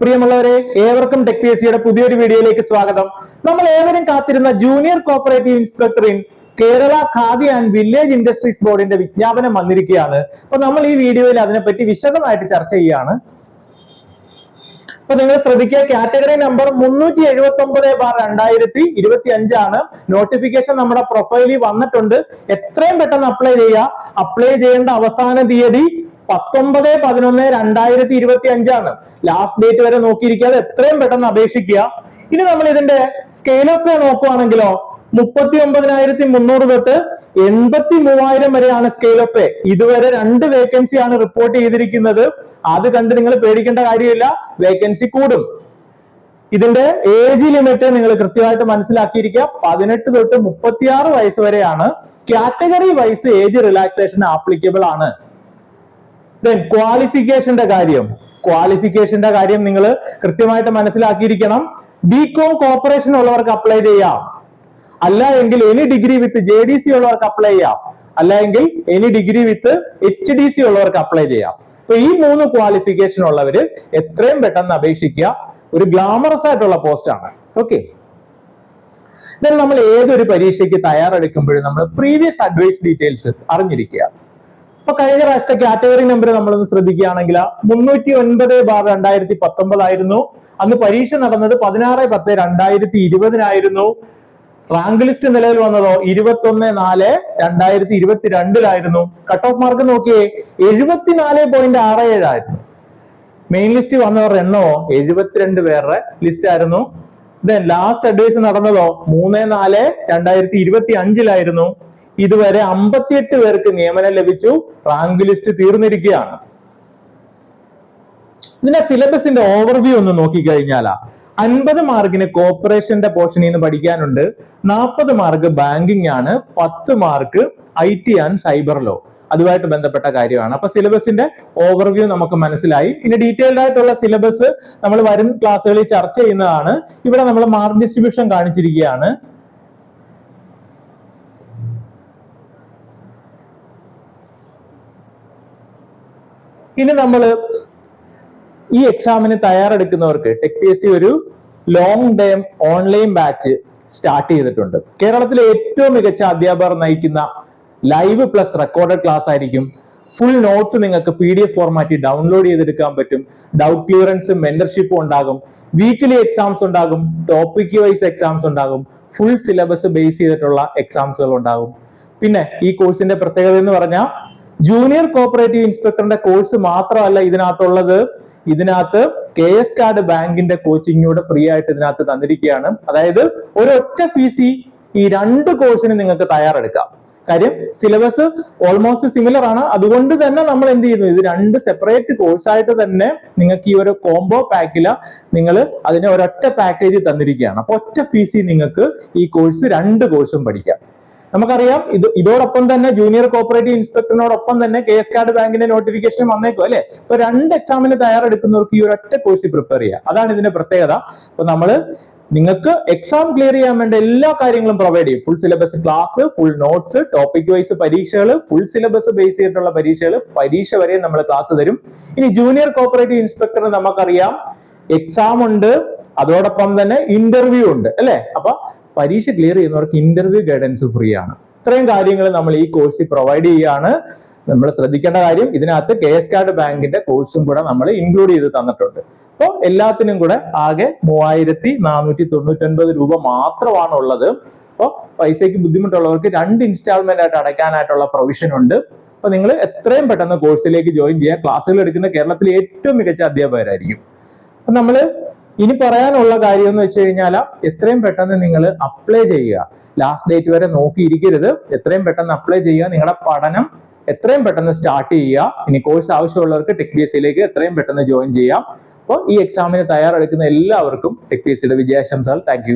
പ്രിയമുള്ളവരെ ഏവർക്കും tech P S സിയുടെ പുതിയൊരു വീഡിയോയിലേക്ക് സ്വാഗതം. നമ്മൾ ഏവരും കാത്തിരുന്ന junior cooperative inspector in Kerala khadi and village industries ബോർഡിന്റെ വിജ്ഞാപനം വന്നിരിക്കുകയാണ്. അപ്പൊ നമ്മൾ ഈ വീഡിയോയിൽ അതിനെപ്പറ്റി വിശദമായിട്ട് ചർച്ച ചെയ്യുകയാണ്. അപ്പൊ നിങ്ങൾ ശ്രദ്ധിക്കുക കാറ്റഗറി നമ്പർ മുന്നൂറ്റി എഴുപത്തി ഒമ്പത് ബാർ രണ്ടായിരത്തി ഇരുപത്തി അഞ്ചാണ് നോട്ടിഫിക്കേഷൻ നമ്മുടെ പ്രൊഫൈലിൽ വന്നിട്ടുണ്ട്. എത്രയും പെട്ടെന്ന് അപ്ലൈ ചെയ്യുക. അപ്ലൈ ചെയ്യേണ്ട അവസാന തീയതി പത്തൊമ്പത് പതിനൊന്ന് രണ്ടായിരത്തി ഇരുപത്തി അഞ്ചാണ് ലാസ്റ്റ് ഡേറ്റ് വരെ നോക്കിയിരിക്കാതെ എത്രയും പെട്ടെന്ന് അപേക്ഷിക്കുക. ഇനി നമ്മൾ ഇതിന്റെ സ്കെയിലൊക്കെ നോക്കുവാണെങ്കിലോ മുപ്പത്തി ഒമ്പതിനായിരത്തി മുന്നൂറ് തൊട്ട് എൺപത്തി മൂവായിരം വരെയാണ് സ്കെയിൽ ഓഫ് ഇതുവരെ രണ്ട് വേക്കൻസി ആണ് റിപ്പോർട്ട് ചെയ്തിരിക്കുന്നത്. അത് കണ്ട് നിങ്ങൾ പേടിക്കേണ്ട കാര്യമില്ല. വേക്കൻസി കൂടും. ഇതിന്റെ ഏജ് ലിമിറ്റ് നിങ്ങൾ കൃത്യമായിട്ട് മനസ്സിലാക്കിയിരിക്കുക. പതിനെട്ട് തൊട്ട് മുപ്പത്തിയാറ് വയസ്സ് വരെയാണ്. Category wise age relaxation applicable ആണ്. ദെൻ ക്വാളിഫിക്കേഷന്റെ കാര്യം. ക്വാളിഫിക്കേഷന്റെ കാര്യം നിങ്ങൾ കൃത്യമായിട്ട് മനസ്സിലാക്കിയിരിക്കണം. ബി കോം കോപ്പറേഷൻ ഉള്ളവർക്ക് അപ്ലൈ ചെയ്യാം. അല്ല എങ്കിൽ any degree with J D C ഉള്ളവർക്ക് അപ്ലൈ ചെയ്യാം. അല്ല എങ്കിൽ any degree with H D C ഉള്ളവർക്ക് അപ്ലൈ ചെയ്യാം. അപ്പൊ ഈ മൂന്ന് ക്വാളിഫിക്കേഷൻ ഉള്ളവര് എത്രയും പെട്ടെന്ന് അപേക്ഷിക്കുക. ഒരു ഗ്ലാമറസ് ആയിട്ടുള്ള പോസ്റ്റ് ആണ്. ഓക്കെ ദെൻ നമ്മൾ ഏതൊരു പരീക്ഷയ്ക്ക് തയ്യാറെടുക്കുമ്പോഴും നമ്മൾ പ്രീവിയസ് അഡ്വൈസ് ഡീറ്റെയിൽസ് അറിഞ്ഞിരിക്കുക. അപ്പൊ കഴിഞ്ഞ പ്രാവശ്യത്തെ കാറ്റഗറി നമ്പർ നമ്മളൊന്ന് ശ്രദ്ധിക്കുകയാണെങ്കിൽ മുന്നൂറ്റി ഒൻപത് ബാർ രണ്ടായിരത്തി പത്തൊമ്പതായിരുന്നു അന്ന് പരീക്ഷ നടന്നത് പതിനാറ് പത്ത് രണ്ടായിരത്തി ഇരുപതിനായിരുന്നു റാങ്ക് ലിസ്റ്റ് നിലവിൽ വന്നതോ ഇരുപത്തൊന്ന് നാല് രണ്ടായിരത്തി ഇരുപത്തിരണ്ടിലായിരുന്നു കട്ട് ഓഫ് മാർക്ക് നോക്കിയേ എഴുപത്തിനാല് പോയിന്റ് ആറ് ഏഴായിരുന്നു മെയിൻ ലിസ്റ്റ് വന്നവരുടെ എണ്ണമോ എഴുപത്തിരണ്ട് പേരുടെ ലിസ്റ്റ് ആയിരുന്നു. ദെൻ ലാസ്റ്റ് അഡ്വൈസ് നടന്നതോ മൂന്ന് നാല് രണ്ടായിരത്തി ഇരുപത്തി അഞ്ചിലായിരുന്നു ഇതുവരെ അമ്പത്തിയെട്ട് പേർക്ക് നിയമനം ലഭിച്ചു. റാങ്ക് ലിസ്റ്റ് തീർന്നിരിക്കുകയാണ്. ഇതിന്റെ സിലബസിന്റെ ഓവർവ്യൂ ഒന്ന് നോക്കിക്കഴിഞ്ഞാലാ അൻപത് മാർക്കിന് കോർപ്പറേഷന്റെ പോർഷനിൽ നിന്ന് പഠിക്കാനുണ്ട്. നാൽപ്പത് മാർക്ക് ബാങ്കിങ് ആണ് പത്ത് mark I T and cyber law അതുമായിട്ട് ബന്ധപ്പെട്ട കാര്യമാണ്. അപ്പൊ സിലബസിന്റെ ഓവർവ്യൂ നമുക്ക് മനസ്സിലായി. ഇനി ഡീറ്റെയിൽഡ് ആയിട്ടുള്ള സിലബസ് നമ്മൾ വരും ക്ലാസ്സുകളിൽ ചർച്ച ചെയ്യുന്നതാണ്. ഇവിടെ നമ്മൾ മാർക്ക് ഡിസ്ട്രിബ്യൂഷൻ കാണിച്ചിരിക്കുകയാണ്. ഇനി നമ്മൾ ഈ എക്സാമിന് തയ്യാറെടുക്കുന്നവർക്ക് ടെക് പി എസ് സി ഒരു long term online batch start ചെയ്തിട്ടുണ്ട്. കേരളത്തിലെ ഏറ്റവും മികച്ച അധ്യാപകർ നയിക്കുന്ന ലൈവ് പ്ലസ് റെക്കോർഡഡ് ക്ലാസ് ആയിരിക്കും. ഫുൾ നോട്ട്സ് നിങ്ങൾക്ക് പി ഡി എഫ് ഫോർമാറ്റിൽ ഡൗൺലോഡ് ചെയ്തെടുക്കാൻ പറ്റും. ഡൗട്ട് ക്ലിയറൻസ് മെന്റർഷിപ്പും ഉണ്ടാകും. വീക്കിലി എക്സാംസ് ഉണ്ടാകും. ടോപ്പിക് വൈസ് എക്സാംസ് ഉണ്ടാകും. ഫുൾ സിലബസ് ബേസ് ചെയ്തിട്ടുള്ള എക്സാംസുകൾ ഉണ്ടാകും. പിന്നെ ഈ കോഴ്സിന്റെ പ്രത്യേകത എന്ന് പറഞ്ഞാൽ ജൂനിയർ കോപ്പറേറ്റീവ് ഇൻസ്പെക്ടറിന്റെ കോഴ്സ് മാത്രമല്ല ഇതിനകത്തുള്ളത്. ഇതിനകത്ത് കെ എസ് കാർഡ് ബാങ്കിന്റെ കോച്ചിങ് കൂടെ ഫ്രീ ആയിട്ട് ഇതിനകത്ത് തന്നിരിക്കുകയാണ്. അതായത് ഒരൊറ്റ പി സി ഈ രണ്ട് കോഴ്സിന് നിങ്ങൾക്ക് തയ്യാറെടുക്കാം. കാര്യം സിലബസ് ഓൾമോസ്റ്റ് സിമിലർ ആണ്. അതുകൊണ്ട് തന്നെ നമ്മൾ എന്ത് ചെയ്യുന്നു? ഇത് രണ്ട് സെപ്പറേറ്റ് കോഴ്സ് ആയിട്ട് തന്നെ നിങ്ങൾക്ക് ഈ ഒരു കോംബോ പാക്കില നിങ്ങൾ അതിനെ ഒരൊറ്റ പാക്കേജ് തന്നിരിക്കുകയാണ്. അപ്പൊ ഒറ്റ സി നിങ്ങൾക്ക് ഈ കോഴ്സ് രണ്ട് കോഴ്സും പഠിക്കാം. നമുക്കറിയാം ഇത് ഇതോടൊപ്പം തന്നെ ജൂനിയർ കോപ്പറേറ്റീവ് ഇൻസ്പെക്ടറിനോടൊപ്പം തന്നെ കെ എസ് കാർഡ് ബാങ്കിന്റെ നോട്ടിഫിക്കേഷൻ വന്നേക്കും അല്ലെ? ഇപ്പൊ രണ്ട് എക്സാമിന് തയ്യാറെടുക്കുന്നവർക്ക് ഈ ഒരൊറ്റ കോഴ്സ് പ്രിപ്പയർ ചെയ്യുക അതാണ് ഇതിന്റെ പ്രത്യേകത. അപ്പൊ നമ്മൾ നിങ്ങൾക്ക് എക്സാം ക്ലിയർ ചെയ്യാൻ വേണ്ട എല്ലാ കാര്യങ്ങളും പ്രൊവൈഡ് ചെയ്യും. Full syllabus class full notes topic wise പരീക്ഷകൾ ഫുൾ സിലബസ് ബേസ് ചെയ്തിട്ടുള്ള പരീക്ഷകൾ പരീക്ഷ വരെ നമ്മൾ ക്ലാസ് തരും. ഇനി ജൂനിയർ കോപ്പറേറ്റീവ് ഇൻസ്പെക്ടർ നമുക്കറിയാം എക്സാം ഉണ്ട് അതോടൊപ്പം തന്നെ ഇന്റർവ്യൂ ഉണ്ട് അല്ലെ? അപ്പൊ പരീക്ഷ ക്ലിയർ ചെയ്യുന്നവർക്ക് ഇന്റർവ്യൂ ഗൈഡൻസ് ഫ്രീ ആണ്. ഇത്രയും കാര്യങ്ങൾ നമ്മൾ ഈ കോഴ്സിൽ പ്രൊവൈഡ് ചെയ്യുകയാണ് നമ്മൾ ശ്രദ്ധിക്കേണ്ട കാര്യം ഇതിനകത്ത് കെ എസ് കാർഡ് ബാങ്കിന്റെ കോഴ്സും കൂടെ നമ്മൾ ഇൻക്ലൂഡ് ചെയ്ത് തന്നിട്ടുണ്ട്. അപ്പോൾ എല്ലാത്തിനും കൂടെ ആകെ മൂവായിരത്തി നാനൂറ്റി തൊണ്ണൂറ്റൊൻപത് രൂപ മാത്രമാണ് ഉള്ളത്. അപ്പോൾ പൈസയ്ക്ക് ബുദ്ധിമുട്ടുള്ളവർക്ക് രണ്ട് ഇൻസ്റ്റാൾമെന്റ് ആയിട്ട് അടയ്ക്കാനായിട്ടുള്ള പ്രൊവിഷൻ ഉണ്ട്. അപ്പോൾ നിങ്ങൾ എത്രയും പെട്ടെന്ന് കോഴ്സിലേക്ക് ജോയിൻ ചെയ്യുക. ക്ലാസ്സുകൾ എടുക്കുന്ന കേരളത്തിലെ ഏറ്റവും മികച്ച അധ്യാപകരായിരിക്കും. അപ്പൊ നമ്മൾ ഇനി പറയാനുള്ള കാര്യം എന്ന് വെച്ച് കഴിഞ്ഞാൽ എത്രയും പെട്ടെന്ന് നിങ്ങൾ അപ്ലൈ ചെയ്യുക. ലാസ്റ്റ് ഡേറ്റ് വരെ നോക്കിയിരിക്കരുത്. എത്രയും പെട്ടെന്ന് അപ്ലൈ ചെയ്യുക. നിങ്ങളുടെ പഠനം എത്രയും പെട്ടെന്ന് സ്റ്റാർട്ട് ചെയ്യുക. ഇനി കോഴ്സ് ആവശ്യമുള്ളവർക്ക് ടെക് ബി എസ് സിയിലേക്ക് എത്രയും പെട്ടെന്ന് ജോയിൻ ചെയ്യാം. അപ്പോൾ ഈ എക്സാമിന് തയ്യാറെടുക്കുന്ന എല്ലാവർക്കും ടെക് ബി എസ് സിയുടെ വിജയാശംസകൾ താങ്ക്